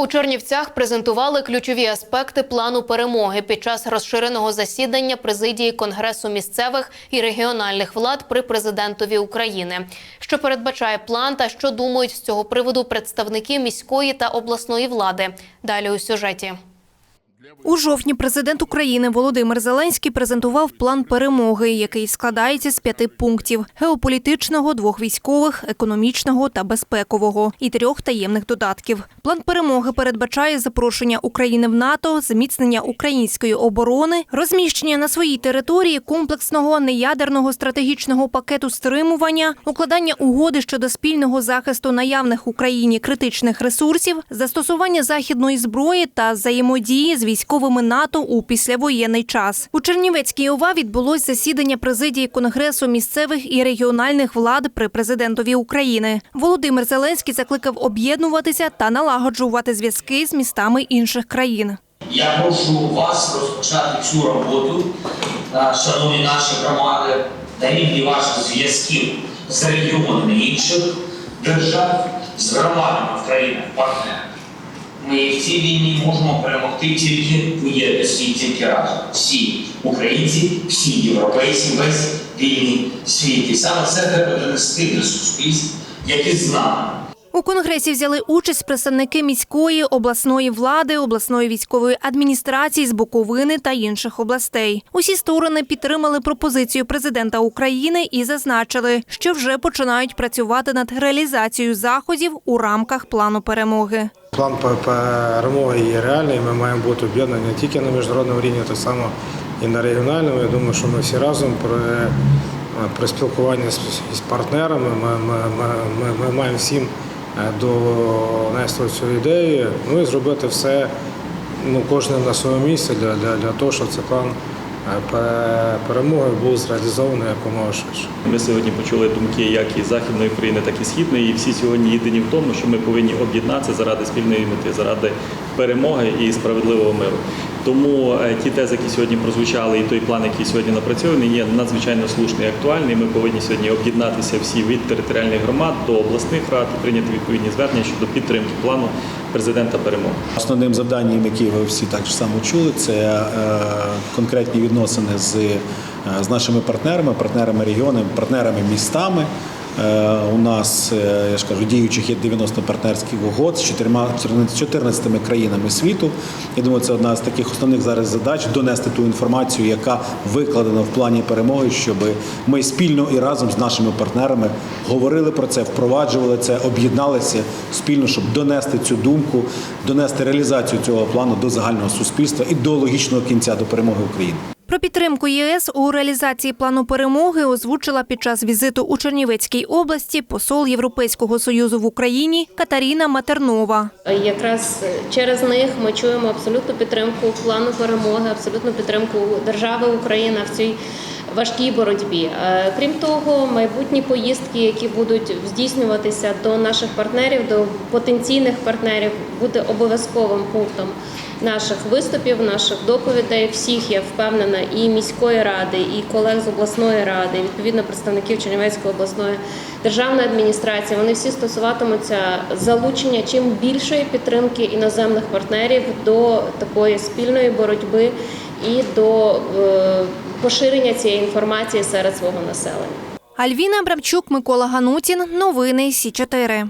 У Чернівцях презентували ключові аспекти плану перемоги під час розширеного засідання президії Конгресу місцевих і регіональних влад при президентові України. Що передбачає план та що думають з цього приводу представники міської та обласної влади. Далі у сюжеті. У жовтні президент України Володимир Зеленський презентував план перемоги, який складається з п'яти пунктів: геополітичного, двох військових, економічного та безпекового і трьох таємних додатків. План перемоги передбачає запрошення України в НАТО, зміцнення української оборони, розміщення на своїй території комплексного неядерного стратегічного пакету стримування, укладання угоди щодо спільного захисту наявних Україні критичних ресурсів, застосування західної зброї та взаємодії з військовими НАТО у післявоєнний час. У Чернівецькій ОВА відбулось засідання президії Конгресу місцевих і регіональних влад при президентові України. Володимир Зеленський закликав об'єднуватися та налагоджувати зв'язки з містами інших країн. Я прошу вас розпочати цю роботу, е, шановні наші громади, на рівні ваших зв'язків з регіонами інших держав, з громадами в країнах партнерів. Ми в цій війні можемо перемогти тільки в єдності, тільки разом. Всі українці, всі європейці, весь вільний світ. І саме це треба донести до суспільств, які з нами. У конгресі взяли участь представники міської, обласної влади, обласної військової адміністрації з Буковини та інших областей. Усі сторони підтримали пропозицію президента України і зазначили, що вже починають працювати над реалізацією заходів у рамках плану перемоги. План пе- перемоги є реальний. Ми маємо бути об'єднані не тільки на міжнародному рівні, так само і на регіональному. Я думаю, що ми всі разом при, при спілкуванні з партнерами ми, ми, ми, ми, ми маємо всім е, донести цю ідею, ну і зробити все, ну, кожен на своєму місці для, для, для того, щоб цей план е, перемоги був зреалізований якомога швидше. Ми сьогодні почули думки як і західної України, так і східної. І всі сьогодні єдині в тому, що ми повинні об'єднатися заради спільної мети, заради перемоги і справедливого миру. Тому е, ті тези, які сьогодні прозвучали, і той план, який сьогодні напрацьований, є надзвичайно слушний і актуальний. Ми повинні сьогодні об'єднатися всі від територіальних громад до обласних рад і прийняти відповідні звернення щодо підтримки плану президента перемоги. Основним завданням, яке ви всі так само чули, це е, конкретні відносини з, е, з нашими партнерами, партнерами регіонами, партнерами містами. Е, У нас, е, я ж кажу, діючих є 90 партнерських угод з 14 14 країнами світу. Я думаю, це одна з таких основних зараз задач донести ту інформацію, яка викладена в плані перемоги, щоб ми спільно і разом з нашими партнерами говорили про це, впроваджували це, об'єдналися спільно, щоб донести цю думку, донести реалізацію цього плану до загального суспільства і до логічного кінця до перемоги України. Підтримку ЄС у реалізації плану перемоги озвучила під час візиту у Чернівецькій області посол Європейського союзу в Україні Катаріна Матернова. Якраз через них ми чуємо абсолютну підтримку плану перемоги, абсолютну підтримку держави Україна в цій важкій боротьбі. Е, Крім того, майбутні поїздки, які будуть здійснюватися до наших партнерів, до потенційних партнерів, буде обов'язковим пунктом наших виступів, наших доповідей. Всіх я впевнена, і міської ради, і колег з обласної ради, і, відповідно представників Чернівецької обласної державної адміністрації. Вони всі стосуватимуться залучення чим більшої підтримки іноземних партнерів до такої спільної боротьби і до е, поширення цієї інформації серед свого населення. Альвіна Абрамчук, Микола Ганутін. Новини Сі 4